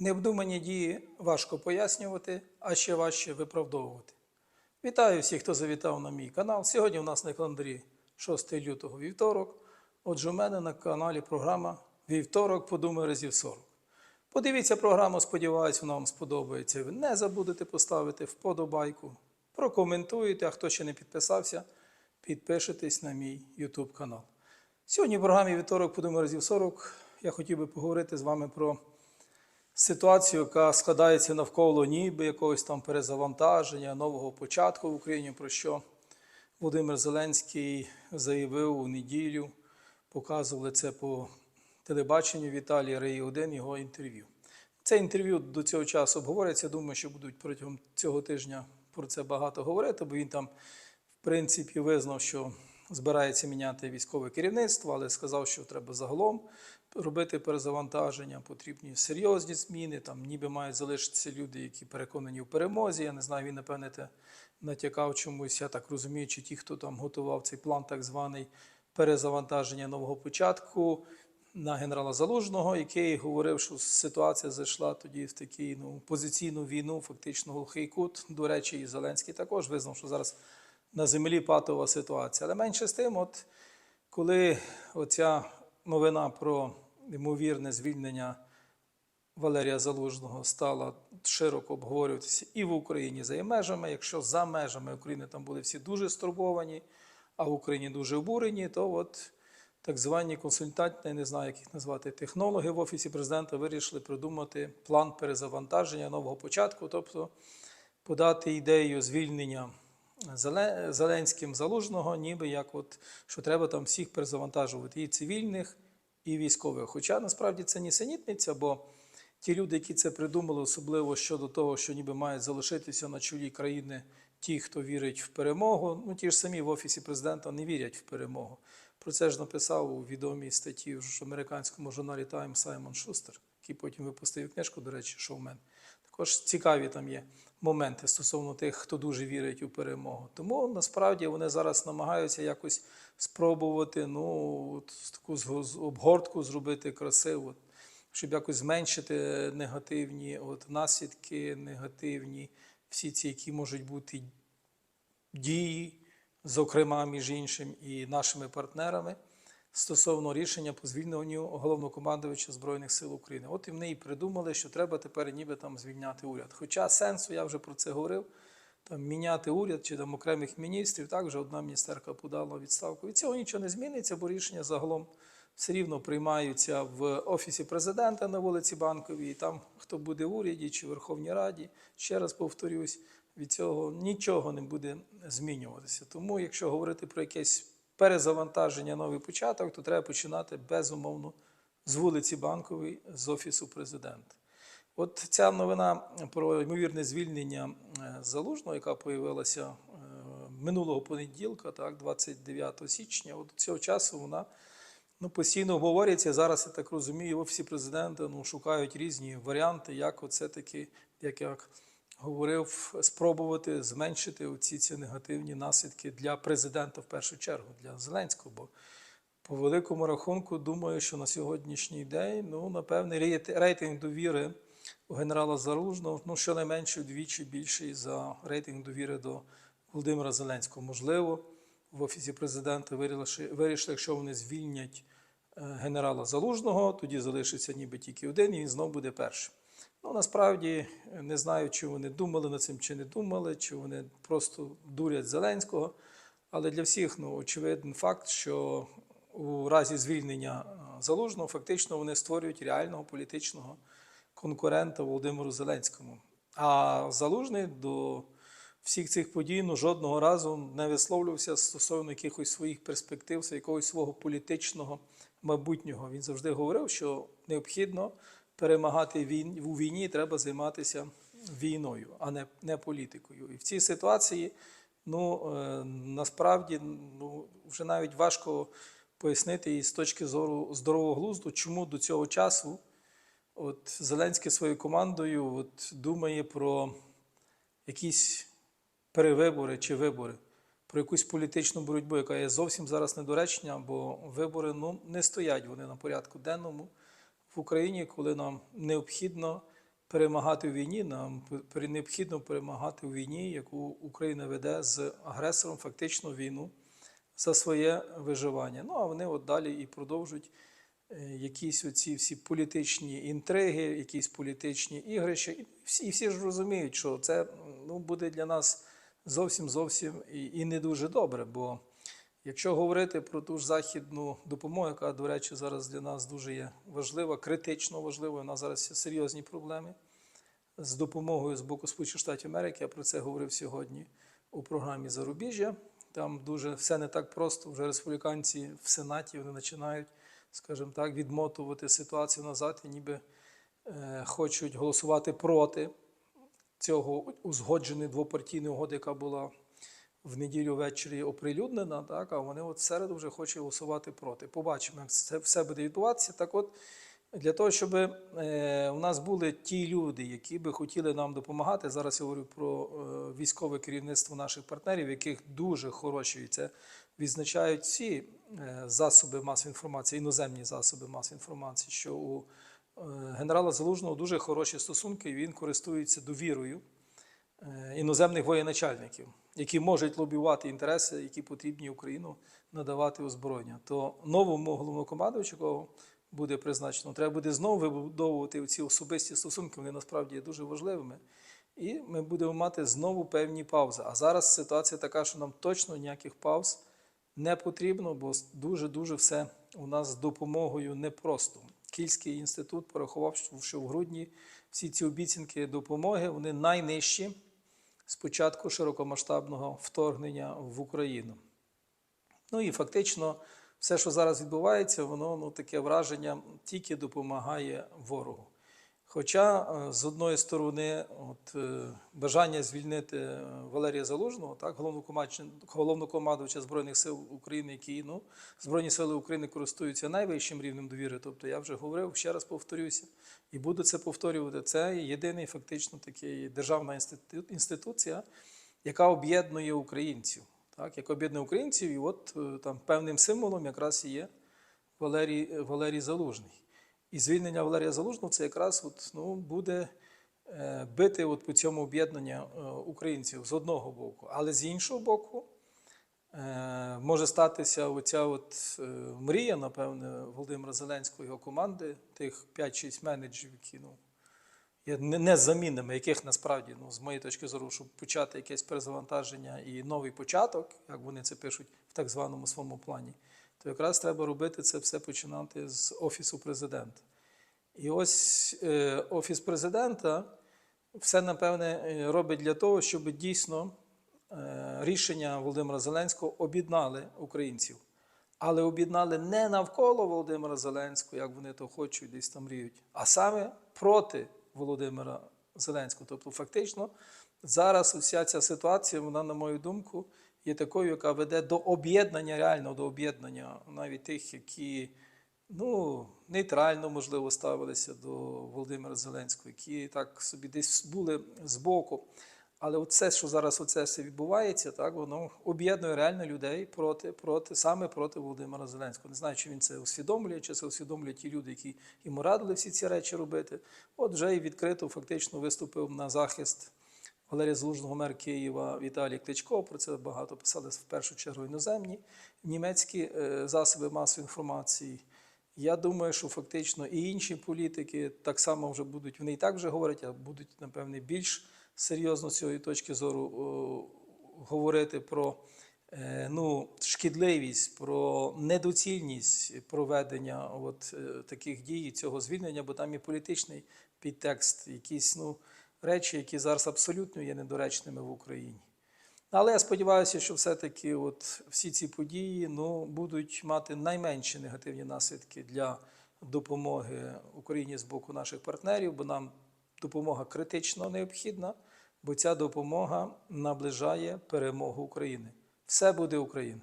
Необдумані дії важко пояснювати, а ще важче виправдовувати. Вітаю всіх, хто завітав на мій канал. Сьогодні у нас на календарі 6 лютого вівторок. Отже, у мене на каналі програма Вівторок подумай разів 40. Подивіться програму, сподіваюся, вона вам сподобається. Ви не забудете поставити вподобайку, прокоментуєте, а хто ще не підписався, підпишитесь на мій YouTube канал. Сьогодні в програмі Вівторок подумай разів 40 я хотів би поговорити з вами про ситуацію, яка складається навколо ніби якогось там перезавантаження, нового початку в Україні, про що Володимир Зеленський заявив у неділю, показували це по телебаченню Віталії Реї 1 його інтерв'ю. Це інтерв'ю до цього часу обговорюється. Думаю, що будуть протягом цього тижня про це багато говорити, бо він там, в принципі, визнав, що збирається міняти військове керівництво, але сказав, що треба загалом робити перезавантаження, потрібні серйозні зміни. Там ніби мають залишитися люди, які переконані в перемозі. Я не знаю, він напевне те натякав чомусь. Я так розумію, чи ті, хто там готував цей план, так званий перезавантаження нового початку. На генерала Залужного, який говорив, що ситуація зайшла тоді в таку ну, позиційну війну, фактично глухий кут. До речі, і Зеленський також визнав, що зараз на землі патова ситуація. Але менше з тим, от коли оця новина про ймовірне звільнення Валерія Залужного стала широко обговорюватися і в Україні за межами. Якщо за межами України там були всі дуже стурбовані, а в Україні дуже обурені, то от так звані консультанти, не знаю, як їх назвати, технологи в Офісі президента вирішили придумати план перезавантаження нового початку, тобто подати ідею звільнення Зеленським залужного, ніби як от, що треба там всіх перезавантажувати, і цивільних, і військових. Хоча насправді це нісенітниця, бо ті люди, які це придумали, особливо щодо того, що ніби мають залишитися на чолі країни ті, хто вірить в перемогу, ну ті ж самі в Офісі президента не вірять в перемогу. Про це ж написав у відомій статті в американському журналі Time Саймон Шустер, який потім випустив книжку, до речі, шоумен. Також цікаві там є моменти стосовно тих, хто дуже вірить у перемогу. Тому насправді вони зараз намагаються якось спробувати ну, от таку обгортку зробити красиву, щоб якось зменшити негативні от, наслідки, негативні, всі ці, які можуть бути дії, зокрема, між іншим, і нашими партнерами стосовно рішення по звільненню головнокомандувача Збройних сил України. От і вони і придумали, що треба тепер ніби там звільняти уряд. Хоча сенсу, я вже про це говорив, там міняти уряд чи там окремих міністрів, так вже одна міністерка подала відставку. Від цього нічого не зміниться, бо рішення загалом все рівно приймаються в офісі президента на вулиці Банковій. Там хто буде в уряді чи в Верховній Раді, ще раз повторюсь, від цього нічого не буде змінюватися. Тому, якщо говорити про якесь перезавантаження, новий початок, то треба починати безумовно з вулиці Банкової, з офісу президента. От ця новина про ймовірне звільнення е, залужного, яка появилася е, минулого понеділка, так, 29 січня, от цього часу вона ну, постійно обговорюється. Зараз я так розумію, в офісі президента ну, шукають різні варіанти, як оце таки, як я говорив, спробувати зменшити ці, ці негативні наслідки для президента в першу чергу, для Зеленського. Бо по великому рахунку, думаю, що на сьогоднішній день, ну, напевне, рейтинг- довіри у генерала Залужного, ну, щонайменше вдвічі більший за рейтинг довіри до Володимира Зеленського. Можливо, в Офісі президента вирішили, якщо вони звільнять е, генерала Залужного, тоді залишиться ніби тільки один, і він знов буде першим. Ну, насправді не знаю, чи вони думали над цим, чи не думали, чи вони просто дурять Зеленського. Але для всіх ну, очевидний факт, що у разі звільнення е, Залужного фактично вони створюють реального політичного конкурента Володимиру Зеленському. А Залужний до всіх цих подій ну, жодного разу не висловлювався стосовно якихось своїх перспектив, якогось свого політичного майбутнього. Він завжди говорив, що необхідно перемагати війн- у війні, треба займатися війною, а не, не політикою. І в цій ситуації ну, е, насправді ну, вже навіть важко пояснити і з точки зору здорового глузду, чому до цього часу от Зеленський своєю командою от, думає про якісь перевибори чи вибори, про якусь політичну боротьбу, яка є зовсім зараз недоречна, бо вибори ну, не стоять вони на порядку денному в Україні, коли нам необхідно перемагати у війні. Нам необхідно перемагати у війні, яку Україна веде з агресором, фактично війну за своє виживання. Ну а вони от далі і продовжують е, якісь оці всі політичні інтриги, якісь політичні ігрища. І всі, і всі ж розуміють, що це ну, буде для нас зовсім зовсім і, і не дуже добре. Бо якщо говорити про ту ж західну допомогу, яка, до речі, зараз для нас дуже є важлива, критично важлива, у нас зараз є серйозні проблеми з допомогою з боку Сполучених Штатів Америки. Я про це говорив сьогодні у програмі Зарубіжжя. Там дуже все не так просто. Вже республіканці в Сенаті вони починають, скажімо так, відмотувати ситуацію назад і ніби е, хочуть голосувати проти цього узгодженої двопартійної угоди, яка була в неділю ввечері оприлюднена, так, а вони от середу вже хочуть голосувати проти. Побачимо, як це все буде відбуватися. Так от, для того, щоб е, у нас були ті люди, які би хотіли нам допомагати. Зараз я говорю про е, військове керівництво наших партнерів, яких дуже хороші, це відзначають всі е, засоби масової інформації, іноземні засоби масової інформації, що у е, генерала Залужного дуже хороші стосунки, і він користується довірою іноземних воєначальників, які можуть лобіювати інтереси, які потрібні Україну надавати озброєння. То новому головнокомандувачу, якого буде призначено, треба буде знову вибудовувати ці особисті стосунки. Вони насправді є дуже важливими. І ми будемо мати знову певні паузи. А зараз ситуація така, що нам точно ніяких пауз не потрібно, бо дуже-дуже все у нас з допомогою непросто. Кільський інститут порахував, що в грудні всі ці обіцянки допомоги вони найнижчі з початку широкомасштабного вторгнення в Україну. Ну і фактично, все, що зараз відбувається, воно ну, таке враження тільки допомагає ворогу. Хоча, е, з одної сторони, от, е, бажання звільнити е, Валерія Залужного, так, головнокомандувача- Збройних сил України, який ну, Збройні сили України користуються найвищим рівнем довіри. Тобто я вже говорив, ще раз повторюся, і буду це повторювати. Це єдиний фактично такий державна інститу- інституція, яка об'єднує українців. Так, яка об'єднує українців, і от там певним символом якраз є Валерій, Валерій Залужний. І звільнення Валерія Залужного це якраз от, ну, буде е, бити от по цьому об'єднання е, українців з одного боку, але з іншого боку. Е, може статися оця от мрія, напевне, Володимира Зеленського його команди, тих 5-6 менеджерів, які ну, є не- незамінними, яких насправді, ну, з моєї точки зору, щоб почати якесь перезавантаження і новий початок, як вони це пишуть в так званому своєму плані, то якраз треба робити це все починати з Офісу президента. І ось е, Офіс президента все, напевне, е, робить для того, щоб дійсно е, рішення Володимира Зеленського об'єднали українців. Але об'єднали не навколо Володимира Зеленського, як вони то хочуть, десь там мріють, а саме проти Володимира Зеленського. Тобто, фактично, зараз вся ця ситуація, вона, на мою думку, є такою, яка веде до об'єднання, реально до об'єднання навіть тих, які ну, нейтрально, можливо, ставилися до Володимира Зеленського, які так собі десь були збоку. Але це, що зараз оце все відбувається, так воно об'єднує реально людей проти, проти, саме проти Володимира Зеленського. Не знаю, чи він це усвідомлює, чи це усвідомлюють ті люди, які йому радили всі ці речі робити. От вже і відкрито фактично виступив на захист Валерія Залужного, мер Києва Віталій Кличко. Про це багато писали в першу чергу іноземні німецькі е, засоби масової інформації. Я думаю, що фактично і інші політики так само вже будуть, вони і так вже говорять, а будуть, напевне, більш серйозно з цієї точки зору о, говорити про е, ну, шкідливість, про недоцільність проведення от, е, таких дій, цього звільнення, бо там і політичний підтекст, якісь ну, речі, які зараз абсолютно є недоречними в Україні. Але я сподіваюся, що все-таки от всі ці події ну, будуть мати найменші негативні наслідки для допомоги Україні з боку наших партнерів, бо нам допомога критично необхідна, бо ця допомога наближає перемогу України. Все буде Україна!